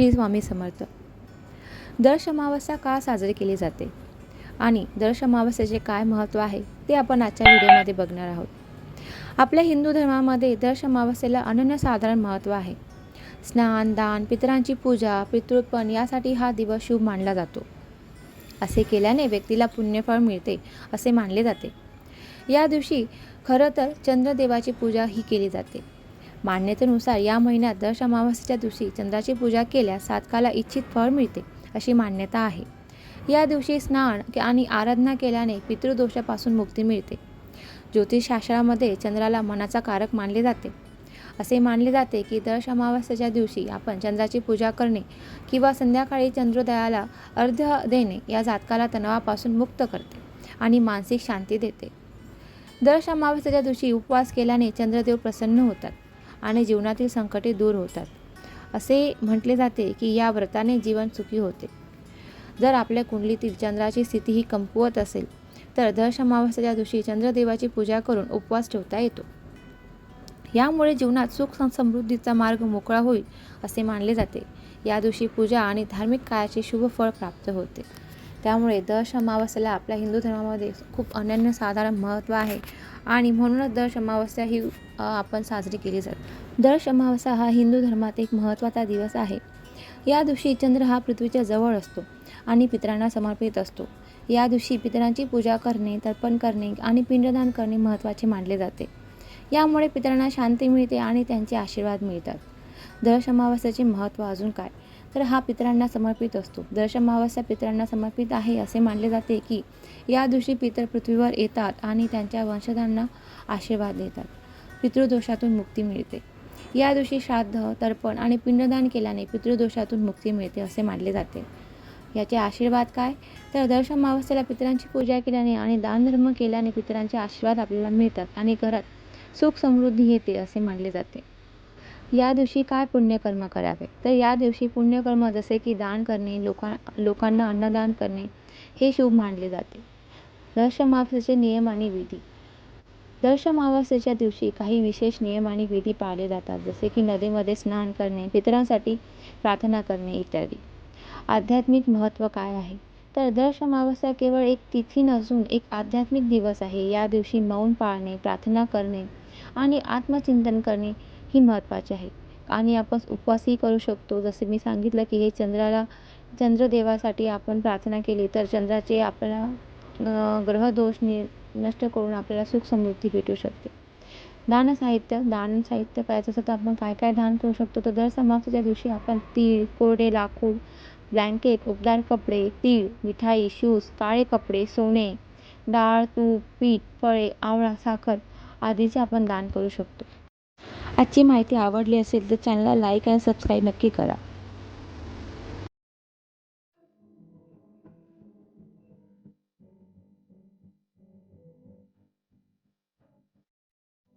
श्री स्वामी समर्थ. दर अमावस्या का साजरी केली जाते? आणि दर अमावस्याचे काय महत्त्व आहे ते आपण आजच्या व्हिडिओमध्ये बघणार आहोत. आपल्या हिंदू धर्मामध्ये दर अमावस्येला अनन्यसाधारण महत्त्व आहे. स्नान दान पितरांची पूजा पितृपण यासाठी हा दिवस शुभ मानला जातो. असे केल्याने व्यक्तीला पुण्यफळ मिळते असे मानले जाते. या दिवशी खरं तर चंद्रदेवाची पूजा ही केली जाते. मान्यतेनुसार या महिन्यात दश अमावास्येच्या दिवशी चंद्राची पूजा केल्यास साधकाला इच्छित फळ मिळते अशी मान्यता आहे. या दिवशी स्नान आणि आराधना केल्याने पितृदोषापासून मुक्ती मिळते. ज्योतिषशास्त्रामध्ये चंद्राला मनाचा कारक मानले जाते. असे मानले जाते की दश अमावास्याच्या दिवशी आपण चंद्राची पूजा करणे किंवा संध्याकाळी चंद्रोदयाला अर्ध्य देणे या जातकाला तणावापासून मुक्त करते आणि मानसिक शांती देते. दश अमावास्याच्या दिवशी उपवास केल्याने चंद्रदेव प्रसन्न होतात. आणि जीवनातील संकटे दूर होतात. असे म्हटले जाते की या व्रताने जीवन सुखी होते. जर आपल्या कुंडलीतील चंद्राची स्थिती ही कमकुवत असेल तर दश अमावस्येच्या दिवशी चंद्रदेवाची पूजा करून उपवास ठेवता येतो. यामुळे जीवनात सुख समृद्धीचा मार्ग मोकळा होईल असे मानले जाते. या दिवशी पूजा आणि धार्मिक काळाचे शुभ फळ प्राप्त होते. त्यामुळे दश अमावस्येला आपल्या हिंदू धर्मामध्ये खूप अनन्यसाधारण महत्त्व आहे. आणि म्हणूनच दर अमावस्या ही आपण साजरी केली जाते. दर अमावस्या हा हिंदू धर्मात एक महत्त्वाचा दिवस आहे. या दिवशी चंद्र हा पृथ्वीच्या जवळ असतो आणि पितरांना समर्पित असतो. या दिवशी पितरांची पूजा करणे तर्पण करणे आणि पिंडदान करणे महत्त्वाचे मानले जाते. यामुळे पितरांना शांती मिळते आणि त्यांचे आशीर्वाद मिळतात. दर अमावस्याचे महत्त्व अजून काय? तर हा पितरांना समर्पित असतो. दर्शन अमावस्या पितरांना समर्पित आहे असे मानले जाते की या दिवशी पितर पृथ्वीवर येतात आणि त्यांच्या वंशजांना आशीर्वाद देतात. पितृदोषातून मुक्ती मिळते. या दिवशी श्राद्ध तर्पण आणि पिंडदान केल्याने पितृदोषातून मुक्ती मिळते असे मानले जाते. याचे आशीर्वाद काय? तर दर्शन अमावस्येला पितरांची पूजा केल्याने आणि दानधर्म केल्याने पितरांचे आशीर्वाद आपल्याला मिळतात आणि घरात सुख समृद्धी येते असे मानले जाते. या दिवशी काय पुण्यकर्म करावे? तर या दिवशी पुण्यकर्म जसे की दान करणे लोका लोकांना अन्नदान करणे हे शुभ मानले जाते. दर नियम आणि विधी. दर दिवशी काही विशेष नियम आणि विधी पाळले जातात जसे की नदीमध्ये स्नान करणे पितरांसाठी प्रार्थना करणे इत्यादी. आध्यात्मिक महत्त्व काय आहे? तर दर्शमावस्या केवळ एक तिथी नसून एक आध्यात्मिक दिवस आहे. या दिवशी मौन पाळणे प्रार्थना करणे आणि आत्मचिंतन करणे ही महत्त्वाचे आहे. आणि आपण उपवासही करू शकतो. जसे मी सांगितलं की हे चंद्राला चंद्रदेवासाठी आपण प्रार्थना केली तर चंद्राचे आपल्याला ग्रहदोष नि नष्ट करून आपल्याला सुख समृद्धी भेटू शकते. दान साहित्य दान साहित्य करायचं असेल तर आपण काय काय दान करू शकतो? तर दर समाप्तीच्या दिवशी आपण तीळ कोरडे लाकूड ब्लँकेट उबदार कपडे तीळ मिठाई शूज काळे कपडे सोने डाळ तूप पीठ फळे आवळा साखर आदीचे आपण दान करू शकतो. आजची माहिती आवडली असेल तर चॅनलला लाईक आणि सबस्क्राईब नक्की करा.